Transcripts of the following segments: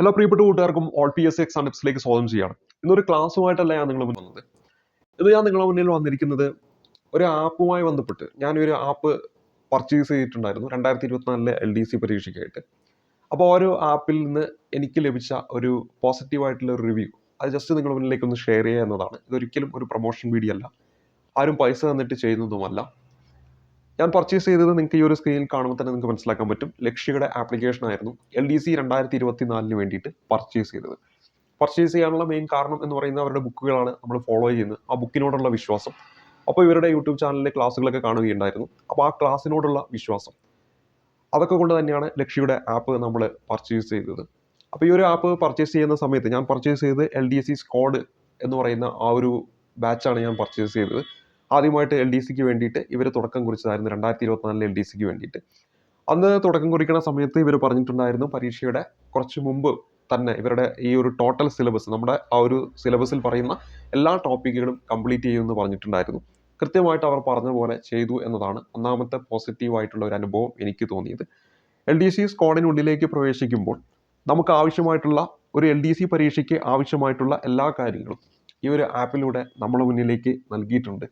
എല്ലാ പ്രിയപ്പെട്ട കൂട്ടുകാർക്കും all P S C exam സ്വാഗതം ചെയ്യാണ് ഇന്നൊരു ക്ലാസ്സുമായിട്ടല്ല ഞാൻ നിങ്ങളുടെ മുന്നിൽ വന്നത്. ഇത് ഞാൻ നിങ്ങളുടെ മുന്നിൽ വന്നിരിക്കുന്നത് ഒരു ആപ്പുമായി ബന്ധപ്പെട്ട് ഞാൻ ഒരു ആപ്പ് പർച്ചേസ് ചെയ്തിട്ടുണ്ടായിരുന്നു രണ്ടായിരത്തി ഇരുപത്തിനാലിലെ എൽ ഡി സി പരീക്ഷയ്ക്കായിട്ട്. അപ്പോൾ ഓരോ ആപ്പിൽ നിന്ന് എനിക്ക് ലഭിച്ച ഒരു പോസിറ്റീവായിട്ടുള്ള ഒരു റിവ്യൂ അത് ജസ്റ്റ് നിങ്ങളുടെ മുന്നിലേക്ക് ഒന്ന് ഷെയർ ചെയ്യുക എന്നതാണ്. ഇതൊരിക്കലും ഒരു പ്രൊമോഷൻ വീഡിയോ അല്ല. ആരും പൈസ തന്നിട്ട് ചെയ്യുന്നതുമല്ല. ഞാൻ പർച്ചേസ് ചെയ്തത് നിങ്ങൾക്ക് ഈ ഒരു സ്ക്രീനിൽ കാണുമ്പോൾ തന്നെ നിങ്ങൾക്ക് മനസ്സിലാക്കാൻ പറ്റും. ലക്ഷ്യയുടെ ആപ്ലിക്കേഷൻ ആയിരുന്നു എൽ ഡി സി രണ്ടായിരത്തി ഇരുപത്തി നാലിന് വേണ്ടിയിട്ട് പർച്ചേസ് ചെയ്തത്. പർച്ചേസ് ചെയ്യാനുള്ള മെയിൻ കാരണം എന്ന് പറയുന്നത് അവരുടെ ബുക്കുകളാണ് നമ്മൾ ഫോളോ ചെയ്യുന്നത്. ആ ബുക്കിനോടുള്ള വിശ്വാസം. അപ്പോൾ ഇവരുടെ യൂട്യൂബ് ചാനലിലെ ക്ലാസ്സുകളൊക്കെ കാണുകയുണ്ടായിരുന്നു. അപ്പോൾ ആ ക്ലാസ്സിനോടുള്ള വിശ്വാസം. അതൊക്കെ കൊണ്ട് തന്നെയാണ് ലക്ഷ്യയുടെ ആപ്പ് നമ്മൾ പർച്ചേസ് ചെയ്തത്. അപ്പോൾ ഈ ഒരു ആപ്പ് പർച്ചേസ് ചെയ്യുന്ന സമയത്ത് ഞാൻ പർച്ചേസ് ചെയ്തത് L D S C squad എന്ന് പറയുന്ന ആ ഒരു ബാച്ചാണ് ഞാൻ പർച്ചേസ് ചെയ്തത്. ആദ്യമായിട്ട് എൽ ഡി സിക്ക് വേണ്ടിയിട്ട് ഇവർ തുടക്കം കുറിച്ചതായിരുന്നു രണ്ടായിരത്തി ഇരുപത്തിനാലിൽ എൽ ഡി സിക്ക് വേണ്ടിയിട്ട്. അന്ന് തുടക്കം കുറിക്കുന്ന സമയത്ത് ഇവർ പറഞ്ഞിട്ടുണ്ടായിരുന്നു പരീക്ഷയുടെ കുറച്ച് മുമ്പ് തന്നെ ഇവരുടെ ഈ ഒരു ടോട്ടൽ സിലബസ് നമ്മുടെ ആ ഒരു സിലബസിൽ പറയുന്ന എല്ലാ ടോപ്പിക്കുകളും കംപ്ലീറ്റ് ചെയ്യുമെന്ന് പറഞ്ഞിട്ടുണ്ടായിരുന്നു. കൃത്യമായിട്ട് അവർ പറഞ്ഞ പോലെ ചെയ്തു എന്നതാണ് ഒന്നാമത്തെ പോസിറ്റീവ് ആയിട്ടുള്ള ഒരു അനുഭവം എനിക്ക് തോന്നിയത്. എൽ ഡി സി സ്കോഡിനുള്ളിലേക്ക് പ്രവേശിക്കുമ്പോൾ നമുക്ക് ആവശ്യമായിട്ടുള്ള ഒരു എൽ ഡി സി പരീക്ഷയ്ക്ക് ആവശ്യമായിട്ടുള്ള എല്ലാ കാര്യങ്ങളും ഈ ഒരു ആപ്പിലൂടെ നമ്മുടെ മുന്നിലേക്ക് നൽകിയിട്ടുണ്ട്.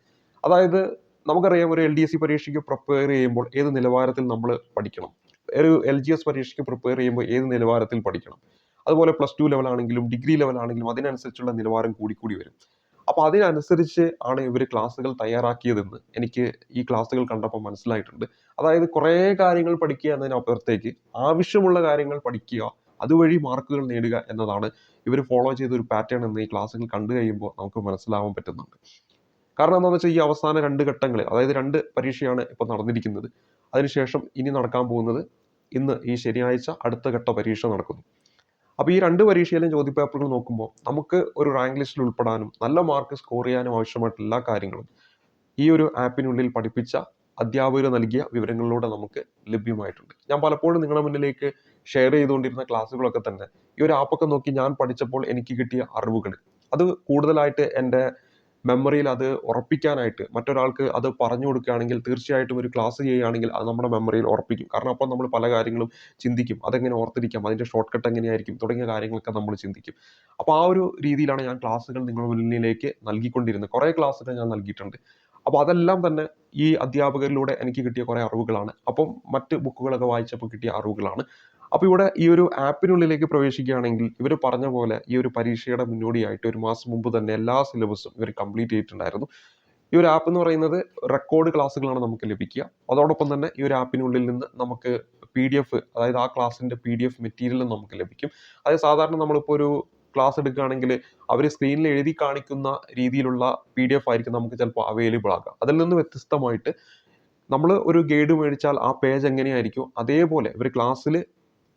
അതായത് നമുക്കറിയാം ഒരു എൽ ഡി എസ് സി പരീക്ഷയ്ക്ക് പ്രിപ്പയർ ചെയ്യുമ്പോൾ ഏത് നിലവാരത്തിൽ നമ്മൾ പഠിക്കണം. ഒരു എൽ ജി എസ് പരീക്ഷയ്ക്ക് പ്രിപ്പയർ ചെയ്യുമ്പോൾ ഏത് നിലവാരത്തിൽ പഠിക്കണം. അതുപോലെ പ്ലസ് ടു ലെവലാണെങ്കിലും ഡിഗ്രി ലെവലാണെങ്കിലും അതിനനുസരിച്ചുള്ള നിലവാരം കൂടിക്കൂടി വരും. അപ്പോൾ അതിനനുസരിച്ച് ആണ് ഇവർ ക്ലാസ്സുകൾ തയ്യാറാക്കിയതെന്ന് എനിക്ക് ഈ ക്ലാസ്സുകൾ കണ്ടപ്പോൾ മനസ്സിലായിട്ടുണ്ട്. അതായത് കുറേ കാര്യങ്ങൾ പഠിക്കുക എന്നതിനപ്പുറത്തേക്ക് ആവശ്യമുള്ള കാര്യങ്ങൾ പഠിക്കുക അതുവഴി മാർക്കുകൾ നേടുക എന്നതാണ് ഇവർ ഫോളോ ചെയ്ത ഒരു പാറ്റേൺ എന്ന് ഈ ക്ലാസ്സുകൾ കണ്ടു കഴിയുമ്പോൾ നമുക്ക് മനസ്സിലാവാൻ പറ്റുന്നുണ്ട്. കാരണം എന്താണെന്ന് വെച്ചാൽ ഈ അവസാന രണ്ട് ഘട്ടങ്ങൾ അതായത് രണ്ട് പരീക്ഷയാണ് ഇപ്പോൾ നടന്നിരിക്കുന്നത്. അതിനുശേഷം ഇനി നടക്കാൻ പോകുന്നത് ഇന്ന് ഈ ശനിയാഴ്ച അടുത്ത ഘട്ട പരീക്ഷ നടക്കുന്നു. അപ്പോൾ ഈ രണ്ട് പരീക്ഷയിലും ചോദ്യപേപ്പറുകൾ നോക്കുമ്പോൾ നമുക്ക് ഒരു റാങ്ക് ലിസ്റ്റിൽ ഉൾപ്പെടാനും നല്ല മാർക്ക് സ്കോർ ചെയ്യാനും ആവശ്യമായിട്ടുള്ള എല്ലാ കാര്യങ്ങളും ഈ ഒരു ആപ്പിനുള്ളിൽ പഠിപ്പിച്ച അധ്യാപകർ നൽകിയ വിവരങ്ങളിലൂടെ നമുക്ക് ലഭ്യമായിട്ടുണ്ട്. ഞാൻ പലപ്പോഴും നിങ്ങളുടെ മുന്നിലേക്ക് ഷെയർ ചെയ്തുകൊണ്ടിരുന്ന ക്ലാസ്സുകളൊക്കെ തന്നെ ഈ ഒരു ആപ്പൊക്കെ നോക്കി ഞാൻ പഠിച്ചപ്പോൾ എനിക്ക് കിട്ടിയ അറിവുകൾ അത് കൂടുതലായിട്ട് എന്റെ മെമ്മറിയിൽ അത് ഉറപ്പിക്കാനായിട്ട് മറ്റൊരാൾക്ക് അത് പറഞ്ഞു കൊടുക്കുകയാണെങ്കിൽ തീർച്ചയായിട്ടും ഒരു ക്ലാസ് ചെയ്യുകയാണെങ്കിൽ അത് നമ്മുടെ മെമ്മറിയിൽ ഉറപ്പിക്കും. കാരണം അപ്പോൾ നമ്മൾ പല കാര്യങ്ങളും ചിന്തിക്കും. അതെങ്ങനെ ഓർത്തിരിക്കാം? അതിന്റെ ഷോർട്ട് കട്ട് എങ്ങനെയായിരിക്കും? തുടങ്ങിയ കാര്യങ്ങളൊക്കെ നമ്മൾ ചിന്തിക്കും. അപ്പോൾ ആ ഒരു രീതിയിലാണ് ഞാൻ ക്ലാസ്സുകൾ നിങ്ങളുടെ മുന്നിലേക്ക് നൽകിക്കൊണ്ടിരുന്നത്. കുറേ ക്ലാസ്സുകൾ ഞാൻ നൽകിയിട്ടുണ്ട്. അപ്പോൾ അതെല്ലാം തന്നെ ഈ അധ്യാപകരിലൂടെ എനിക്ക് കിട്ടിയ കുറേ അറിവുകളാണ്. അപ്പം മറ്റ് ബുക്കുകളൊക്കെ വായിച്ചപ്പോൾ കിട്ടിയ അറിവുകളാണ്. അപ്പോൾ ഇവിടെ ഈ ഒരു ആപ്പിനുള്ളിലേക്ക് പ്രവേശിക്കുകയാണെങ്കിൽ ഇവർ പറഞ്ഞ പോലെ ഈ ഒരു പരീക്ഷയുടെ മുന്നോടിയായിട്ട് ഒരു മാസം മുമ്പ് തന്നെ എല്ലാ സിലബസും ഇവർ കംപ്ലീറ്റ് ചെയ്തിട്ടുണ്ടായിരുന്നു. ഈ ഒരു ആപ്പ് എന്ന് പറയുന്നത് റെക്കോർഡ് ക്ലാസ്സുകളാണ് നമുക്ക് ലഭിക്കുക. അതോടൊപ്പം തന്നെ ഈ ഒരു ആപ്പിനുള്ളിൽ നിന്ന് നമുക്ക് പി ഡി എഫ് അതായത് ആ ക്ലാസ്സിന്റെ പി ഡി എഫ് മെറ്റീരിയലും നമുക്ക് ലഭിക്കും. അതായത് സാധാരണ നമ്മളിപ്പോൾ ഒരു ക്ലാസ് എടുക്കുകയാണെങ്കിൽ അവർ സ്ക്രീനിൽ എഴുതി കാണിക്കുന്ന രീതിയിലുള്ള പി ഡി എഫ് ആയിരിക്കും നമുക്ക് ചിലപ്പോൾ അവൈലബിൾ ആക്കുക അതിൽ നിന്ന് വ്യത്യസ്തമായിട്ട് നമ്മൾ ഒരു ഗൈഡ് മേടിച്ചാൽ ആ പേജ് എങ്ങനെയായിരിക്കും? അതേപോലെ ഇവർ ക്ലാസ്സിൽ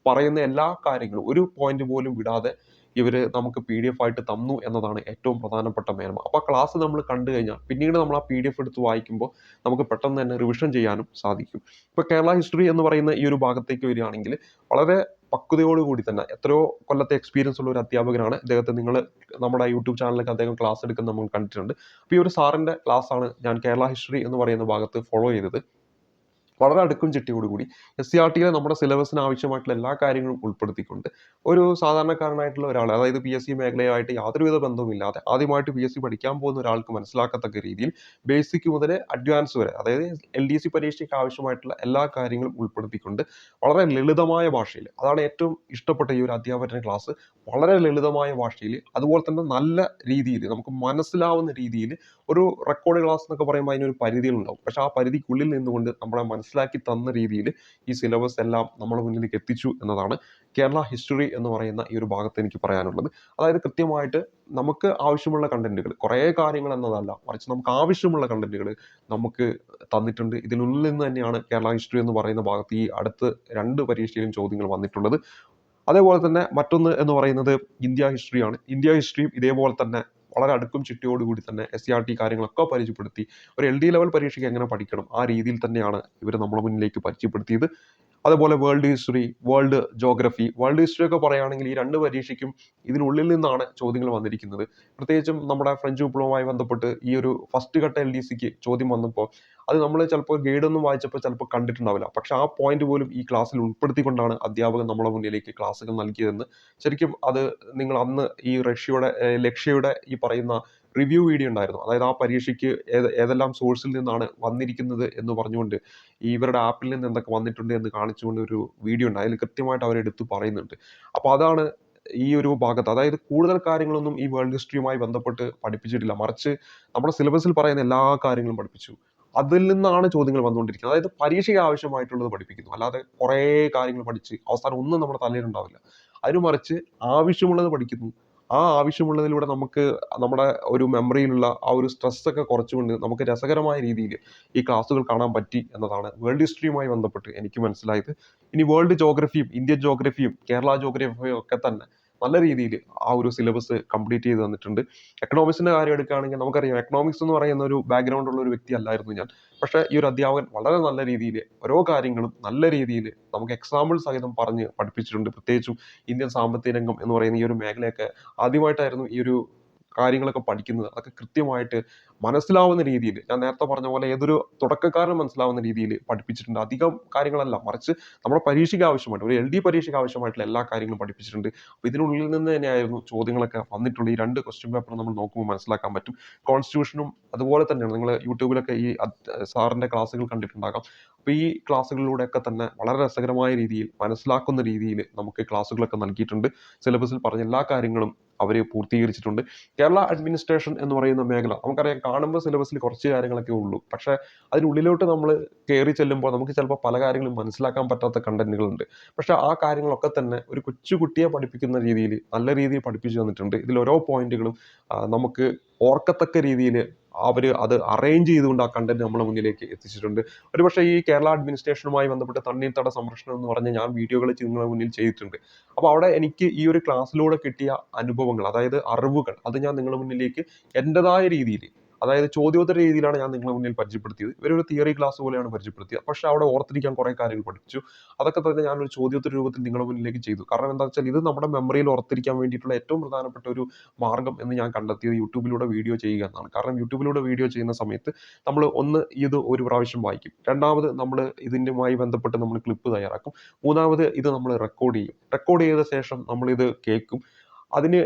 പറയുന്ന എല്ലാ കാര്യങ്ങളും ഒരു പോയിന്റ് പോലും വിടാതെ ഇവർ നമുക്ക് പി ഡി എഫ് ആയിട്ട് തന്നു എന്നതാണ് ഏറ്റവും പ്രധാനപ്പെട്ട മേന്മ. അപ്പോൾ ക്ലാസ് നമ്മൾ കണ്ടു കഴിഞ്ഞാൽ പിന്നീട് നമ്മൾ ആ പി ഡി എഫ് എടുത്ത് വായിക്കുമ്പോൾ നമുക്ക് പെട്ടെന്ന് തന്നെ റിവിഷൻ ചെയ്യാനും സാധിക്കും. ഇപ്പോൾ കേരള ഹിസ്റ്ററി എന്ന് പറയുന്ന ഈ ഒരു ഭാഗത്തേക്ക് വരികയാണെങ്കിൽ വളരെ പക്വതയോടുകൂടി തന്നെ എത്രയോ കൊല്ലത്തെ എക്സ്പീരിയൻസ് ഉള്ള ഒരു അധ്യാപകനാണ് അദ്ദേഹത്തെ നിങ്ങൾ നമ്മുടെ യൂട്യൂബ് ചാനലിലൊക്കെ അദ്ദേഹം ക്ലാസ് എടുക്കുന്ന നമ്മൾ കണ്ടിട്ടുണ്ട്. അപ്പോൾ ഈ ഒരു സാറിന്റെ ക്ലാസ്സാണ് ഞാൻ കേരള ഹിസ്റ്ററി എന്ന് പറയുന്ന ഭാഗത്ത് ഫോളോ ചെയ്തത്. വളരെ അടുക്കും ചിട്ടിയോടുകൂടി എസ് സി ആർ ടിയിലെ നമ്മുടെ സിലബസിന് ആവശ്യമായിട്ടുള്ള എല്ലാ കാര്യങ്ങളും ഉൾപ്പെടുത്തിക്കൊണ്ട് ഒരു സാധാരണക്കാരനായിട്ടുള്ള ഒരാൾ അതായത് പി എസ് സി മേഖലയായിട്ട് യാതൊരുവിധ ബന്ധവുമില്ലാതെ ആദ്യമായിട്ട് പി എസ് സി പഠിക്കാൻ പോകുന്ന ഒരാൾക്ക് മനസ്സിലാക്കത്തക്ക രീതിയിൽ ബേസിക് മുതൽ അഡ്വാൻസ് വരെ അതായത് എൽ ഡി സി പരീക്ഷയ്ക്ക് ആവശ്യമായിട്ടുള്ള എല്ലാ കാര്യങ്ങളും ഉൾപ്പെടുത്തിക്കൊണ്ട് വളരെ ലളിതമായ ഭാഷയിൽ അതാണ് ഏറ്റവും ഇഷ്ടപ്പെട്ട ഈ ഒരു അധ്യാപന ക്ലാസ് വളരെ ലളിതമായ ഭാഷയിൽ അതുപോലെ തന്നെ നല്ല രീതിയിൽ നമുക്ക് മനസ്സിലാവുന്ന രീതിയിൽ ഒരു റെക്കോർഡ് ക്ലാസ് എന്നൊക്കെ പറയുമ്പോൾ അതിനൊരു പരിധികളുണ്ടാവും. പക്ഷെ ആ പരിധിക്കുള്ളിൽ നിന്നുകൊണ്ട് നമ്മളെ മനസ്സിലാക്കി തന്ന രീതിയിൽ ഈ സിലബസ് എല്ലാം നമ്മുടെ മുന്നിലേക്ക് എത്തിച്ചു എന്നതാണ് കേരള ഹിസ്റ്ററി എന്ന് പറയുന്ന ഈ ഒരു ഭാഗത്ത് എനിക്ക് പറയാനുള്ളത്. അതായത് കൃത്യമായിട്ട് നമുക്ക് ആവശ്യമുള്ള കണ്ടന്റുകൾ കുറേ കാര്യങ്ങൾ എന്നതല്ല മറിച്ച് നമുക്ക് ആവശ്യമുള്ള കണ്ടന്റുകൾ നമുക്ക് തന്നിട്ടുണ്ട്. ഇതിനുള്ളിൽ നിന്ന് തന്നെയാണ് കേരള ഹിസ്റ്ററി എന്ന് പറയുന്ന ഭാഗത്ത് ഈ അടുത്ത രണ്ട് പരീക്ഷയിലും ചോദ്യങ്ങൾ വന്നിട്ടുള്ളത്. അതേപോലെ തന്നെ മറ്റൊന്ന് എന്ന് പറയുന്നത് ഇന്ത്യ ഹിസ്റ്ററിയാണ് ഇന്ത്യ ഹിസ്റ്ററിയും ഇതേപോലെ തന്നെ വളരെ അടുക്കും ചിട്ടയോടുകൂടി തന്നെ എസ് സി ആർ ടി കാര്യങ്ങളൊക്കെ പരിചയപ്പെടുത്തി ഒരു എൽ ഡി ലെവൽ പരീക്ഷയ്ക്ക് എങ്ങനെ പഠിക്കണം ആ രീതിയിൽ തന്നെയാണ് ഇവർ നമ്മുടെ മുന്നിലേക്ക് പരിചയപ്പെടുത്തിയത്. അതുപോലെ world history world geography world history ഒക്കെ പറയുകയാണെങ്കിൽ ഈ രണ്ട് പരീക്ഷയ്ക്കും ഇതിനുള്ളിൽ നിന്നാണ് ചോദ്യങ്ങൾ വന്നിരിക്കുന്നത്. പ്രത്യേകിച്ചും നമ്മുടെ ഫ്രഞ്ച് വിപ്ലവവുമായി ബന്ധപ്പെട്ട് ഈ ഒരു ഫസ്റ്റ് ഘട്ട എൽ ഡി സിക്ക് ചോദ്യം വന്നപ്പോൾ അത് നമ്മൾ ചിലപ്പോൾ ഗൈഡ് ഒന്നും വായിച്ചപ്പോൾ ചിലപ്പോൾ കണ്ടിട്ടുണ്ടാവില്ല. പക്ഷെ ആ പോയിന്റ് പോലും ഈ ക്ലാസ്സിൽ ഉൾപ്പെടുത്തിക്കൊണ്ടാണ് അധ്യാപകൻ നമ്മുടെ മുന്നിലേക്ക് ക്ലാസ്സുകൾ നൽകിയതെന്ന്. ശരിക്കും അത് നിങ്ങൾ അന്ന് ഈ റഷ്യയുടെ ലക്ഷ്യയുടെ ഈ പറയുന്ന റിവ്യൂ വീഡിയോ ഉണ്ടായിരുന്നു. അതായത് ആ പരീക്ഷയ്ക്ക് ഏത് ഏതെല്ലാം സോഴ്സിൽ നിന്നാണ് വന്നിരിക്കുന്നത് എന്ന് പറഞ്ഞുകൊണ്ട് ഈ ഇവരുടെ ആപ്പിൽ നിന്ന് എന്തൊക്കെ വന്നിട്ടുണ്ട് എന്ന് കാണിച്ചുകൊണ്ട് ഒരു വീഡിയോ ഉണ്ട്. അതിൽ കൃത്യമായിട്ട് അവർ എടുത്ത് പറയുന്നുണ്ട്. അപ്പോൾ അതാണ് ഈ ഒരു ഭാഗത്ത്. അതായത് കൂടുതൽ കാര്യങ്ങളൊന്നും ഈ വേൾഡ് ഹിസ്റ്ററിയുമായി ബന്ധപ്പെട്ട് പഠിപ്പിച്ചിട്ടില്ല. മറിച്ച് നമ്മുടെ സിലബസിൽ പറയുന്ന എല്ലാ കാര്യങ്ങളും പഠിപ്പിച്ചു. അതിൽ നിന്നാണ് ചോദ്യങ്ങൾ വന്നുകൊണ്ടിരിക്കുന്നത്. അതായത് പരീക്ഷയ്ക്ക് ആവശ്യമായിട്ടുള്ളത് പഠിപ്പിക്കുന്നു. അല്ലാതെ കുറേ കാര്യങ്ങൾ പഠിച്ച് അവസാനം ഒന്നും നമ്മുടെ തലയിൽ ഉണ്ടാവില്ല. അതിന് മറിച്ച് ആവശ്യമുള്ളത് പഠിക്കുന്നു. ആ ആവശ്യമുള്ളതിലൂടെ നമുക്ക് നമ്മുടെ ഒരു മെമ്മറിയിലുള്ള ആ ഒരു സ്ട്രെസ്സൊക്കെ കുറച്ചുകൊണ്ട് നമുക്ക് രസകരമായ രീതിയിൽ ഈ ക്ലാസ്സുകൾ കാണാൻ പറ്റി എന്നതാണ് വേൾഡ് ഹിസ്റ്ററിയുമായി ബന്ധപ്പെട്ട് എനിക്ക് മനസ്സിലായത്. ഇനി വേൾഡ് ജോഗ്രഫിയും ഇന്ത്യൻ ജോഗ്രഫിയും കേരള ജോഗ്രഫിയും ഒക്കെ തന്നെ നല്ല രീതിയിൽ ആ ഒരു സിലബസ് കംപ്ലീറ്റ് ചെയ്ത് തന്നിട്ടുണ്ട്. എക്കണോമിക്സിന്റെ കാര്യം എടുക്കുകയാണെങ്കിൽ നമുക്കറിയാം. എക്കണോമിക്സ് എന്ന് പറയുന്ന ഒരു ബാക്ക്ഗ്രൗണ്ട് ഉള്ള ഒരു വ്യക്തി അല്ലായിരുന്നു ഞാൻ. പക്ഷേ ഈ ഒരു അധ്യാപകൻ വളരെ നല്ല രീതിയിൽ ഓരോ കാര്യങ്ങളും നല്ല രീതിയിൽ നമുക്ക് എക്സാമ്പിൾ സഹിതം പറഞ്ഞ് പഠിപ്പിച്ചിട്ടുണ്ട്. പ്രത്യേകിച്ചും ഇന്ത്യൻ സാമ്പത്തിക രംഗം എന്ന് പറയുന്ന ഈ ഒരു മേഖലയൊക്കെ ആദ്യമായിട്ടായിരുന്നു ഈ ഒരു കാര്യങ്ങളൊക്കെ പഠിക്കുന്നത് അതൊക്കെ കൃത്യമായിട്ട് മനസ്സിലാവുന്ന രീതിയിൽ ഞാൻ നേരത്തെ പറഞ്ഞ പോലെ ഏതൊരു തുടക്കക്കാരനും മനസ്സിലാവുന്ന രീതിയിൽ പഠിപ്പിച്ചിട്ടുണ്ട്. അധികം കാര്യങ്ങളല്ല മറിച്ച് നമ്മുടെ പരീക്ഷയ്ക്ക് ആവശ്യമായിട്ട് ഒരു എൽ ഡി പരീക്ഷയ്ക്ക് ആവശ്യമായിട്ടുള്ള എല്ലാ കാര്യങ്ങളും പഠിപ്പിച്ചിട്ടുണ്ട്. അപ്പോൾ ഇതിനുള്ളിൽ നിന്ന് തന്നെയായിരുന്നു ചോദ്യങ്ങളൊക്കെ വന്നിട്ടുള്ള ഈ രണ്ട് ക്വസ്റ്റ്യൻ പേപ്പർ നമ്മൾ നോക്കുമ്പോൾ മനസ്സിലാക്കാൻ പറ്റും. കോൺസ്റ്റിറ്റ്യൂഷനും അതുപോലെ തന്നെയാണ്. നിങ്ങൾ യൂട്യൂബിലൊക്കെ ഈ സാറിന്റെ ക്ലാസ്സുകൾ കണ്ടിട്ടുണ്ടാകാം. അപ്പോൾ ഈ ക്ലാസ്സുകളിലൂടെയൊക്കെ തന്നെ വളരെ രസകരമായ രീതിയിൽ മനസ്സിലാക്കുന്ന രീതിയിൽ നമുക്ക് ക്ലാസ്സുകളൊക്കെ നൽകിയിട്ടുണ്ട്. സിലബസിൽ പറഞ്ഞ എല്ലാ കാര്യങ്ങളും അവർ പൂർത്തീകരിച്ചിട്ടുണ്ട്. കേരള അഡ്മിനിസ്ട്രേഷൻ എന്ന് പറയുന്ന മേഖല നമുക്കറിയാം കാണുമ്പോൾ സിലബസിൽ കുറച്ച് കാര്യങ്ങളൊക്കെ ഉള്ളൂ. പക്ഷേ അതിനുള്ളിലോട്ട് നമ്മൾ കയറി ചെല്ലുമ്പോൾ നമുക്ക് ചിലപ്പോൾ പല കാര്യങ്ങളും മനസ്സിലാക്കാൻ പറ്റാത്ത കണ്ടന്റുകളുണ്ട്. പക്ഷേ ആ കാര്യങ്ങളൊക്കെ തന്നെ ഒരു കൊച്ചുകുട്ടിയെ പഠിപ്പിക്കുന്ന രീതിയിൽ നല്ല രീതിയിൽ പഠിപ്പിച്ചു തന്നിട്ടുണ്ട്. ഇതിൽ ഓരോ പോയിന്റുകളും നമുക്ക് ഓർക്കത്തക്ക രീതിയിൽ അവർ അത് അറേഞ്ച് ചെയ്തുകൊണ്ട് ആ കണ്ടന്റ് നമ്മുടെ മുന്നിലേക്ക് എത്തിച്ചിട്ടുണ്ട്. ഒരുപക്ഷെ ഈ കേരള അഡ്മിനിസ്ട്രേഷനുമായി ബന്ധപ്പെട്ട് തണ്ണീർത്തട സംരക്ഷണം എന്ന് പറഞ്ഞ ഞാൻ വീഡിയോകൾ നിങ്ങളുടെ മുന്നിൽ ചെയ്തിട്ടുണ്ട്. അപ്പോൾ അവിടെ എനിക്ക് ഈ ഒരു ക്ലാസ്സിലൂടെ കിട്ടിയ അനുഭവങ്ങൾ അതായത് അറിവുകൾ അത് ഞാൻ നിങ്ങളുടെ മുന്നിലേക്ക് എന്റെതായ രീതിയിൽ അതായത് ചോദ്യോത്തര രീതിയിലാണ് ഞാൻ നിങ്ങളുടെ മുന്നിൽ പരിചയപ്പെടുത്തിയത്. ഇവരൊരു തിയറി ക്ലാസ് പോലെയാണ് പരിചയപ്പെടുത്തിയത് പക്ഷെ അവിടെ ഓർത്തിരിക്കാൻ കുറേ കാര്യങ്ങൾ പഠിച്ചു. അതൊക്കെ തന്നെ ഞാനൊരു ചോദ്യോത്തര രൂപത്തിൽ നിങ്ങളുടെ മുന്നിലേക്ക് ചെയ്തു. കാരണം എന്താ വെച്ചാൽ ഇത് നമ്മുടെ മെമ്മറിയിൽ ഓർത്തിരിക്കാൻ വേണ്ടിയിട്ടുള്ള ഏറ്റവും പ്രധാനപ്പെട്ട ഒരു മാർഗം എന്ന് ഞാൻ കണ്ടെത്തിയത് യൂട്യൂബിലൂടെ വീഡിയോ ചെയ്യുക എന്നാണ്. കാരണം യൂട്യൂബിലൂടെ വീഡിയോ ചെയ്യുന്ന സമയത്ത് നമ്മൾ ഒന്ന് ഇത് ഒരു പ്രാവശ്യം വായിക്കും. രണ്ടാമത് നമ്മൾ ഇതിന്റെമായി ബന്ധപ്പെട്ട് നമ്മൾ ക്ലിപ്പ് തയ്യാറാക്കും. മൂന്നാമത് ഇത് നമ്മൾ റെക്കോർഡ് ചെയ്യും. റെക്കോർഡ് ചെയ്ത ശേഷം നമ്മളിത് കേൾക്കും. അതിന്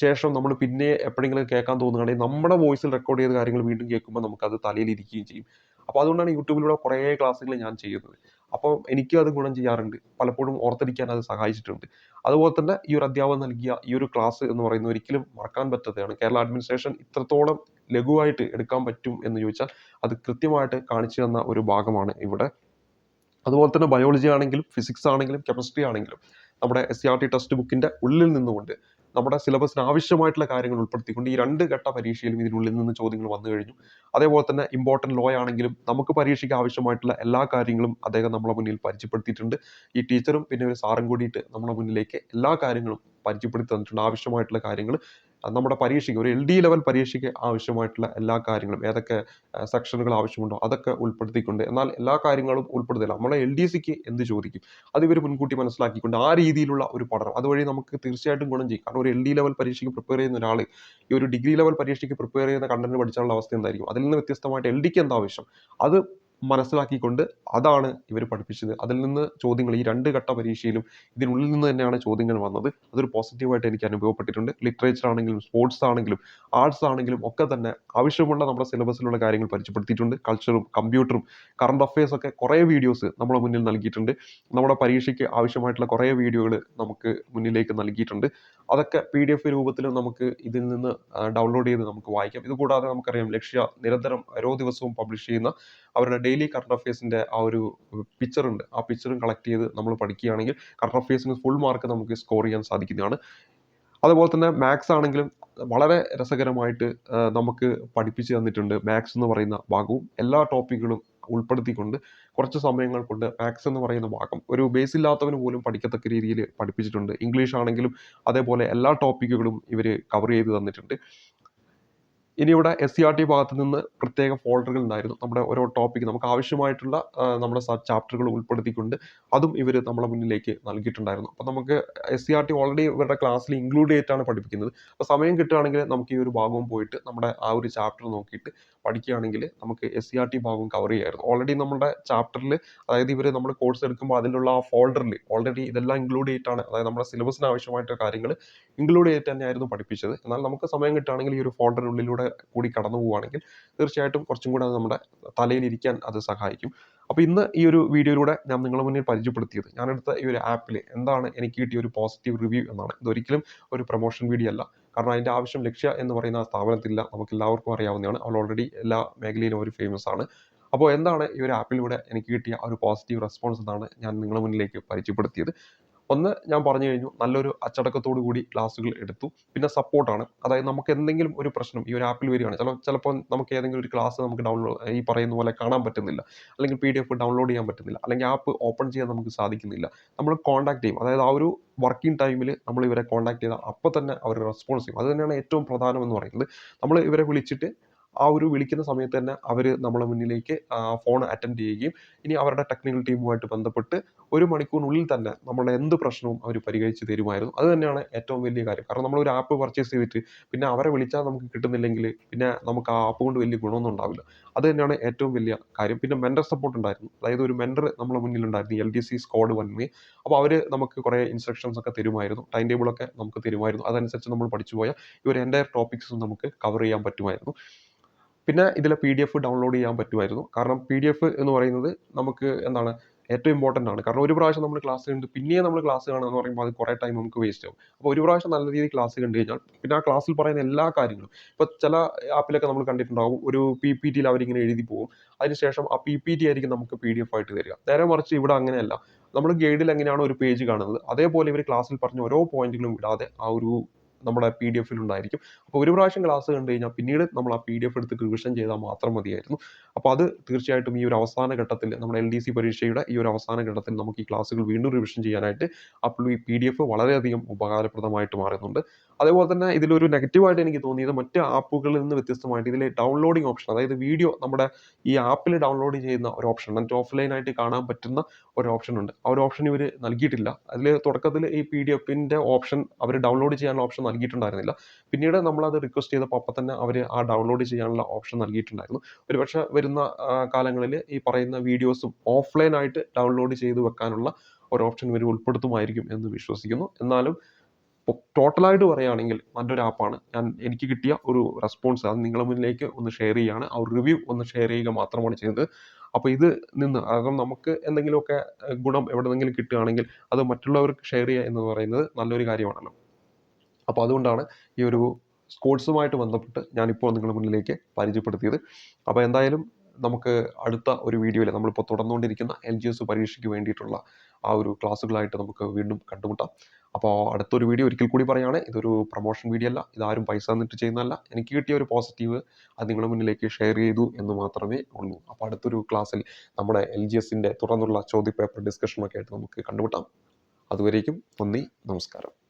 ശേഷം നമ്മൾ പിന്നെ എപ്പോഴെങ്കിലും കേൾക്കാൻ തോന്നുകയാണെങ്കിൽ നമ്മുടെ വോയിസിൽ റെക്കോർഡ് ചെയ്ത കാര്യങ്ങൾ വീണ്ടും കേൾക്കുമ്പോൾ അത് തലയിൽ ഇരിക്കുകയും ചെയ്യും. അപ്പോൾ അതുകൊണ്ടാണ് യൂട്യൂബിലൂടെ കുറേ ക്ലാസ്സുകൾ ഞാൻ ചെയ്യുന്നത്. അപ്പോൾ എനിക്കും അത് ഗുണം ചെയ്യാറുണ്ട്. പലപ്പോഴും ഓർത്തിരിക്കാൻ അത് സഹായിച്ചിട്ടുണ്ട്. അതുപോലെ തന്നെ ഈ ഒരു അധ്യാപകൻ നൽകിയ ഈ ഒരു ക്ലാസ് എന്ന് പറയുന്നത് ഒരിക്കലും മറക്കാൻ പറ്റാത്തതാണ്. കേരള അഡ്മിനിസ്ട്രേഷൻ ഇത്രത്തോളം ലഘുവായിട്ട് എടുക്കാൻ പറ്റും എന്ന് ചോദിച്ചാൽ അത് കൃത്യമായിട്ട് കാണിച്ചു തന്ന ഒരു ഭാഗമാണ് ഇവിടെ. അതുപോലെ തന്നെ ബയോളജി ആണെങ്കിലും ഫിസിക്സ് ആണെങ്കിലും കെമിസ്ട്രി ആണെങ്കിലും നമ്മുടെ S C R T text ബുക്കിന്റെ ഉള്ളിൽ നിന്നുകൊണ്ട് നമ്മുടെ സിലബസിന് ആവശ്യമായിട്ടുള്ള കാര്യങ്ങൾ ഉൾപ്പെടുത്തിക്കൊണ്ട് ഈ രണ്ട് ഘട്ട പരീക്ഷയിലും ഇതിനുള്ളിൽ നിന്ന് ചോദ്യങ്ങൾ വന്നു കഴിഞ്ഞു. അതേപോലെ തന്നെ ഇമ്പോർട്ടന്റ് ലോ ആണെങ്കിലും നമുക്ക് പരീക്ഷയ്ക്ക് ആവശ്യമായിട്ടുള്ള എല്ലാ കാര്യങ്ങളും അദ്ദേഹം നമ്മളെ മുന്നിൽ പരിചയപ്പെടുത്തിയിട്ടുണ്ട്. ഈ ടീച്ചറും പിന്നെ ഒരു സാറും കൂടിയിട്ട് നമ്മളെ മുന്നിലേക്ക് എല്ലാ കാര്യങ്ങളും പരിചയപ്പെടുത്തി തന്നിട്ടുണ്ട്. ആവശ്യമായിട്ടുള്ള കാര്യങ്ങൾ നമ്മുടെ പരീക്ഷയ്ക്ക് ഒരു എൽ ഡി ലെവൽ പരീക്ഷയ്ക്ക് ആവശ്യമായിട്ടുള്ള എല്ലാ കാര്യങ്ങളും ഏതൊക്കെ സെക്ഷനുകൾ ആവശ്യമുണ്ടോ അതൊക്കെ ഉൾപ്പെടുത്തിക്കൊണ്ട് എന്നാൽ എല്ലാ കാര്യങ്ങളും ഉൾപ്പെടുത്തില്ല. നമ്മളെ എൽ ഡി സിക്ക് എന്ത് ചോദിക്കും? അത് ഇവർ മുൻകൂട്ടി മനസ്സിലാക്കിക്കൊണ്ട് ആ രീതിയിലുള്ള ഒരു പഠനം. അതുവഴി നമുക്ക് തീർച്ചയായിട്ടും ഗുണം ചെയ്യും. കാരണം ഒരു എൽ ഡി ലെവൽ പരീക്ഷയ്ക്ക് പ്രിപ്പയർ ചെയ്യുന്ന ഒരാൾ ഈ ഒരു ഡിഗ്രി ലെവൽ പരീക്ഷയ്ക്ക് പ്രിപ്പയർ ചെയ്യുന്ന കണ്ടന്റ് പഠിച്ചാലുള്ള അവസ്ഥ എന്തായിരിക്കും? അതിൽ നിന്ന് വ്യത്യസ്തമായിട്ട് എൽ ഡിക്ക് എന്താവശ്യം? അത് മനസ്സിലാക്കിക്കൊണ്ട് അതാണ് ഇവർ പഠിപ്പിച്ചത്. അതിൽ നിന്ന് ചോദ്യങ്ങൾ ഈ രണ്ട് ഘട്ട പരീക്ഷയിലും ഇതിനുള്ളിൽ നിന്ന് തന്നെയാണ് ചോദ്യങ്ങൾ വന്നത്. അതൊരു പോസിറ്റീവായിട്ട് എനിക്ക് അനുഭവപ്പെട്ടിട്ടുണ്ട്. ലിറ്ററേച്ചർ ആണെങ്കിലും സ്പോർട്സ് ആണെങ്കിലും ആർട്സ് ആണെങ്കിലും ഒക്കെ തന്നെ ആവശ്യമുള്ള നമ്മുടെ സിലബസിലുള്ള കാര്യങ്ങൾ പരിചയപ്പെടുത്തിയിട്ടുണ്ട്. കൾച്ചറും കമ്പ്യൂട്ടറും കറണ്ട് അഫയേഴ്സ് ഒക്കെ കുറേ വീഡിയോസ് നമ്മുടെ മുന്നിൽ നൽകിയിട്ടുണ്ട്. നമ്മുടെ പരീക്ഷയ്ക്ക് ആവശ്യമായിട്ടുള്ള കുറേ വീഡിയോകൾ നമുക്ക് മുന്നിലേക്ക് നൽകിയിട്ടുണ്ട്. അതൊക്കെ പി ഡി എഫ് രൂപത്തിൽ നമുക്ക് ഇതിൽ നിന്ന് ഡൗൺലോഡ് ചെയ്ത് നമുക്ക് വായിക്കാം. ഇതുകൂടാതെ നമുക്കറിയാം ലക്ഷ്യ നിരന്തരം ഓരോ ദിവസവും പബ്ലിഷ് ചെയ്യുന്ന അവരുടെ ഡെയിലി കറണ്ട് അഫയേഴ്സിന്റെ ആ ഒരു പിക്ചർ ഉണ്ട്. ആ പിക്ചറും കളക്ട് ചെയ്ത് നമ്മൾ പഠിക്കുകയാണെങ്കിൽ കറണ്ട് അഫയേഴ്സിന് ഫുൾ മാർക്ക് നമുക്ക് സ്കോർ ചെയ്യാൻ സാധിക്കുന്നതാണ്. അതുപോലെ തന്നെ മാത്സ് ആണെങ്കിലും വളരെ രസകരമായിട്ട് നമുക്ക് പഠിപ്പിച്ചു തന്നിട്ടുണ്ട് മാത്സ് എന്ന് പറയുന്ന ഭാഗവും എല്ലാ ടോപ്പിക്കുകളും ഉൾപ്പെടുത്തിക്കൊണ്ട് കുറച്ച് സമയങ്ങൾ കൊണ്ട് മാത്സ് എന്ന് പറയുന്ന ഭാഗം ഒരു ബേസ് ഇല്ലാത്തവന് പോലും പഠിക്കത്തക്ക രീതിയിൽ പഠിപ്പിച്ചിട്ടുണ്ട്. ഇംഗ്ലീഷ് ആണെങ്കിലും അതേപോലെ എല്ലാ ടോപ്പിക്കുകളും ഇവർ കവർ ചെയ്ത് തന്നിട്ടുണ്ട്. ഇനി ഇവിടെ എസ് സി ആർ ടി ഭാഗത്ത് നിന്ന് പ്രത്യേക ഫോൾഡറുകൾ ഉണ്ടായിരുന്നു നമ്മുടെ ഓരോ ടോപ്പിക് നമുക്ക് ആവശ്യമായിട്ടുള്ള നമ്മുടെ ചാപ്റ്ററുകൾ ഉൾപ്പെടുത്തിക്കൊണ്ട് അതും ഇവർ നമ്മളെ മുന്നിലേക്ക് നൽകിയിട്ടുണ്ടായിരുന്നു. അപ്പോൾ നമുക്ക് S C R T already ഇവരുടെ ക്ലാസ്സിൽ ഇൻക്ലൂഡ് ചെയ്തിട്ടാണ് പഠിപ്പിക്കുന്നത്. അപ്പോൾ സമയം കിട്ടുകയാണെങ്കിൽ നമുക്ക് ഈ ഒരു ഭാഗവും പോയിട്ട് നമ്മുടെ ആ ഒരു ചാപ്റ്റർ നോക്കിയിട്ട് പഠിക്കുകയാണെങ്കിൽ നമുക്ക് എസ് സി ആർ ടി ഭാഗവും കവർ ചെയ്യായിരുന്നു ഓൾറെഡി നമ്മുടെ ചാപ്റ്ററിൽ അതായത് ഇവർ നമ്മൾ കോഴ്സ് എടുക്കുമ്പോൾ അതിലുള്ള ആ ഫോൾഡറിൽ ഓൾറെഡി ഇതെല്ലാം ഇൻക്ലൂഡ് ചെയ്തിട്ടാണ് അതായത് നമ്മുടെ സിലബസിന് ആവശ്യമായിട്ട് കാര്യങ്ങൾ ഇൻക്ലൂഡ് ചെയ്തിട്ട് തന്നെയായിരുന്നു പഠിപ്പിച്ചത്. എന്നാൽ നമുക്ക് സമയം കിട്ടുകയാണെങ്കിൽ ഈ ഒരു ഫോൾഡറിനുള്ളിലൂടെ കൂടി കടന്നു പോവുകയാണെങ്കിൽ തീർച്ചയായിട്ടും കുറച്ചും കൂടെ അത് നമ്മുടെ തലയിലിരിക്കാൻ അത് സഹായിക്കും. അപ്പോൾ ഇന്ന് ഈ ഒരു വീഡിയോയിലൂടെ ഞാൻ നിങ്ങളുടെ മുന്നിൽ പരിചയപ്പെടുത്തിയത് ഞാനെടുത്ത ഈ ഒരു ആപ്പിൽ എന്താണ് എനിക്ക് കിട്ടിയ ഒരു പോസിറ്റീവ് റിവ്യൂ എന്നാണ്. ഇതൊരിക്കലും ഒരു പ്രൊമോഷൻ വീഡിയോ അല്ല. കാരണം അതിന്റെ ആവശ്യം ലക്ഷ്യ എന്ന് പറയുന്ന ആ സ്ഥാപനത്തില്ല. നമുക്ക് എല്ലാവർക്കും അറിയാവുന്നതാണ്. അവൾ ഓൾറെഡി എല്ലാ മേഖലയിലും ഒരു ഫേമസ് ആണ്. അപ്പോൾ എന്താണ് ഈ ഒരു ആപ്പിലൂടെ എനിക്ക് കിട്ടിയ ഒരു പോസിറ്റീവ് റെസ്പോൺസ് എന്നാണ് ഞാൻ നിങ്ങളുടെ മുന്നിലേക്ക് പരിചയപ്പെടുത്തിയത്. ഒന്ന് ഞാൻ പറഞ്ഞു കഴിഞ്ഞു നല്ലൊരു അച്ചടക്കത്തോടു കൂടി ക്ലാസ്സുകൾ എടുത്തു. പിന്നെ സപ്പോർട്ടാണ് അതായത് നമുക്ക് എന്തെങ്കിലും ഒരു പ്രശ്നം ഈ ഒരു ആപ്പിൽ വരികയാണ് ചില ചിലപ്പോൾ നമുക്ക് ഏതെങ്കിലും ഒരു ക്ലാസ് നമുക്ക് ഡൗൺലോഡ് ഈ പറയുന്ന പോലെ കാണാൻ പറ്റുന്നില്ല. അല്ലെങ്കിൽ പി ഡി എഫ് ഡൗൺലോഡ് ചെയ്യാൻ പറ്റുന്നില്ല. അല്ലെങ്കിൽ ആപ്പ് ഓപ്പൺ ചെയ്യാൻ നമുക്ക് സാധിക്കുന്നില്ല. നമ്മൾ കോൺടാക്ട് ചെയ്യും. അതായത് ആ ഒരു വർക്കിംഗ് ടൈമിൽ നമ്മൾ ഇവരെ കോൺടാക്ട് ചെയ്താൽ അപ്പോൾ തന്നെ അവർ റെസ്പോൺസ് ചെയ്യും. അത് തന്നെയാണ് ഏറ്റവും പ്രധാനം എന്ന് പറയുന്നത്. നമ്മൾ ഇവരെ വിളിച്ചിട്ട് ആ ഒരു വിളിക്കുന്ന സമയത്ത് തന്നെ അവർ നമ്മളെ മുന്നിലേക്ക് ഫോൺ അറ്റൻഡ് ചെയ്യുകയും ഇനി അവരുടെ ടെക്നിക്കൽ ടീമുമായിട്ട് ബന്ധപ്പെട്ട് ഒരു മണിക്കൂറിനുള്ളിൽ തന്നെ നമ്മുടെ എന്ത് പ്രശ്നവും അവർ പരിഹരിച്ച് തരുമായിരുന്നു. അത് തന്നെയാണ് ഏറ്റവും വലിയ കാര്യം. കാരണം നമ്മൾ ഒരു ആപ്പ് പർച്ചേസ് ചെയ്തിട്ട് പിന്നെ അവരെ വിളിച്ചാൽ നമുക്ക് കിട്ടുന്നില്ലെങ്കിൽ പിന്നെ നമുക്ക് ആ ആപ്പ് കൊണ്ട് വലിയ ഗുണമൊന്നും ഉണ്ടാവില്ല. അത് തന്നെയാണ് ഏറ്റവും വലിയ കാര്യം. പിന്നെ മെന്റർ സപ്പോർട്ട് ഉണ്ടായിരുന്നു. അതായത് ഒരു മെന്റർ നമ്മളെ മുന്നിലുണ്ടായിരുന്നു L D C squad one may അപ്പോൾ അവർ നമുക്ക് കുറേ ഇൻസ്ട്രക്ഷൻസ് ഒക്കെ തരുമായിരുന്നു. ടൈം ടേബിളൊക്കെ നമുക്ക് തരുമായിരുന്നു. അതനുസരിച്ച് നമ്മൾ പഠിച്ചു പോയാൽ ഒരു എന്റെ ടോപ്പിക്സും നമുക്ക് കവർ ചെയ്യാൻ പറ്റുമായിരുന്നു. പിന്നെ ഇതിലെ പി ഡി എഫ് ഡൗൺലോഡ് ചെയ്യാൻ പറ്റുമായിരുന്നു. കാരണം പി ഡി എഫ് എന്ന് പറയുന്നത് നമുക്ക് എന്താണ് ഏറ്റവും ഇമ്പോർട്ടന്റ് ആണ്. കാരണം ഒരു പ്രാവശ്യം നമ്മൾ ക്ലാസ് കണ്ട് പിന്നെയും നമ്മൾ ക്ലാസ് കാണുക എന്ന് പറയുമ്പോൾ അത് കുറേ ടൈം നമുക്ക് വേസ്റ്റ് ആവും. അപ്പോൾ ഒരു പ്രാവശ്യം നല്ല രീതിയിൽ ക്ലാസ് കണ്ടു കഴിഞ്ഞാൽ പിന്നെ ആ ക്ലാസ്സിൽ പറയുന്ന എല്ലാ കാര്യങ്ങളും ഇപ്പോൾ ചില ആപ്പിലൊക്കെ നമ്മൾ കണ്ടിട്ടുണ്ടാവും. ഒരു പി പി ടിയിൽ അവരിങ്ങനെ എഴുതി പോകും. അതിനുശേഷം ആ പി പി ടി ആയിരിക്കും നമുക്ക് പി ഡി എഫ് ആയിട്ട് തരിക നേരെ മറിച്ച് ഇവിടെ അങ്ങനെയല്ല. നമ്മൾ ഗൈഡിൽ എങ്ങനെയാണ് ഒരു പേജ് കാണുന്നത് അതേപോലെ ഇവർ ക്ലാസ്സിൽ പറഞ്ഞ ഓരോ പോയിന്റുകളും വിടാതെ ആ ഒരു നമ്മുടെ പി ഡി എഫിൽ ഉണ്ടായിരിക്കും. അപ്പോൾ ഒരു പ്രാവശ്യം ക്ലാസ് കണ്ടു കഴിഞ്ഞാൽ പിന്നീട് നമ്മൾ ആ പി ഡി എഫ് എടുത്ത് റിവിഷൻ ചെയ്താൽ മാത്രം മതിയായിരുന്നു. അപ്പോൾ അത് തീർച്ചയായിട്ടും ഈ ഒരു അവസാന ഘട്ടത്തിൽ നമ്മുടെ എൽ ഡി സി പരീക്ഷയുടെ ഈ ഒരു അവസാന ഘട്ടത്തിൽ നമുക്ക് ഈ ക്ലാസ്സുകൾ വീണ്ടും റിവിഷൻ ചെയ്യാനായിട്ട് അപ്പോൾ ഈ പി ഡി എഫ് വളരെയധികം ഉപകാരപ്രദമായിട്ട് മാറുന്നുണ്ട്. അതേപോലെ തന്നെ ഇതിലൊരു നെഗറ്റീവായിട്ട് എനിക്ക് തോന്നിയത് മറ്റ് ആപ്പുകളിൽ നിന്ന് വ്യത്യസ്തമായിട്ട് ഇതിലെ ഡൗൺലോഡിംഗ് ഓപ്ഷൻ അതായത് വീഡിയോ നമ്മുടെ ഈ ആപ്പിൽ ഡൗൺലോഡ് ചെയ്യുന്ന ഒരു ഓപ്ഷൻ ഉണ്ട്. ഓഫ്ലൈൻ ആയിട്ട് കാണാൻ പറ്റുന്ന ഒരു ഓപ്ഷൻ ഉണ്ട്. ആ ഒരു ഓപ്ഷൻ ഇവർ നൽകിയിട്ടില്ല. അതിൽ തുടക്കത്തിൽ ഈ പി ഡി എഫിന്റെ ഓപ്ഷൻ അവർ ഡൗൺലോഡ് ചെയ്യാനുള്ള ഓപ്ഷൻ നൽകിയിട്ടുണ്ടായിരുന്നില്ല. പിന്നീട് നമ്മൾ അത് റിക്വസ്റ്റ് ചെയ്തപ്പോൾ അപ്പം തന്നെ അവർ ആ ഡൗൺലോഡ് ചെയ്യാനുള്ള ഓപ്ഷൻ നൽകിയിട്ടുണ്ടായിരുന്നു. ഒരുപക്ഷെ വരുന്ന കാലങ്ങളിൽ ഈ പറയുന്ന വീഡിയോസും ഓഫ്ലൈനായിട്ട് ഡൗൺലോഡ് ചെയ്ത് വെക്കാനുള്ള ഒരു ഓപ്ഷൻ ഇവർ ഉൾപ്പെടുത്തുമായിരിക്കും എന്ന് വിശ്വസിക്കുന്നു. എന്നാലും ടോട്ടലായിട്ട് പറയുകയാണെങ്കിൽ നല്ലൊരു ആപ്പാണ് ഞാൻ എനിക്ക് കിട്ടിയ ഒരു റെസ്പോൺസ് അത് നിങ്ങളുടെ മുന്നിലേക്ക് ഒന്ന് ഷെയർ ചെയ്യുകയാണ്. ആ റിവ്യൂ ഒന്ന് ഷെയർ ചെയ്യുക മാത്രമാണ് ചെയ്തത്. അപ്പോൾ ഇത് നിന്ന് കാരണം നമുക്ക് എന്തെങ്കിലുമൊക്കെ ഗുണം ഗുണം എവിടെന്നെങ്കിലും കിട്ടുകയാണെങ്കിൽ അത് മറ്റുള്ളവർക്ക് ഷെയർ ചെയ്യുക എന്ന് പറയുന്നത് നല്ലൊരു കാര്യമാണല്ലോ. അപ്പോൾ അതുകൊണ്ടാണ് ഈ ഒരു സ്പോർട്സുമായിട്ട് ബന്ധപ്പെട്ട് ഞാനിപ്പോൾ നിങ്ങളുടെ മുന്നിലേക്ക് പരിചയപ്പെടുത്തിയത്. അപ്പോൾ എന്തായാലും നമുക്ക് അടുത്ത ഒരു വീഡിയോയിൽ നമ്മളിപ്പോൾ തുടർന്നുകൊണ്ടിരിക്കുന്ന എൽ ജി എസ് പരീക്ഷയ്ക്ക് വേണ്ടിയിട്ടുള്ള ആ ഒരു ക്ലാസ്സുകളായിട്ട് നമുക്ക് വീണ്ടും കണ്ടുമുട്ടാം. അപ്പോൾ അടുത്തൊരു വീഡിയോ ഒരിക്കൽ കൂടി പറയുകയാണ്. ഇതൊരു പ്രൊമോഷൻ വീഡിയോ അല്ല. ഇതാരും പൈസ തന്നിട്ട് ചെയ്യുന്നതല്ല. എനിക്ക് കിട്ടിയ ഒരു പോസിറ്റീവ് അത് നിങ്ങളുടെ മുന്നിലേക്ക് ഷെയർ ചെയ്തു എന്ന് മാത്രമേ ഉള്ളൂ. അപ്പോൾ അടുത്തൊരു ക്ലാസ്സിൽ നമ്മുടെ എൽ ജി എസിന്റെ തുടർന്നുള്ള ചോദ്യപേപ്പർ ഡിസ്കഷനൊക്കെ ആയിട്ട് നമുക്ക് കണ്ടുമുട്ടാം. അതുവരേക്കും നന്ദി നമസ്കാരം.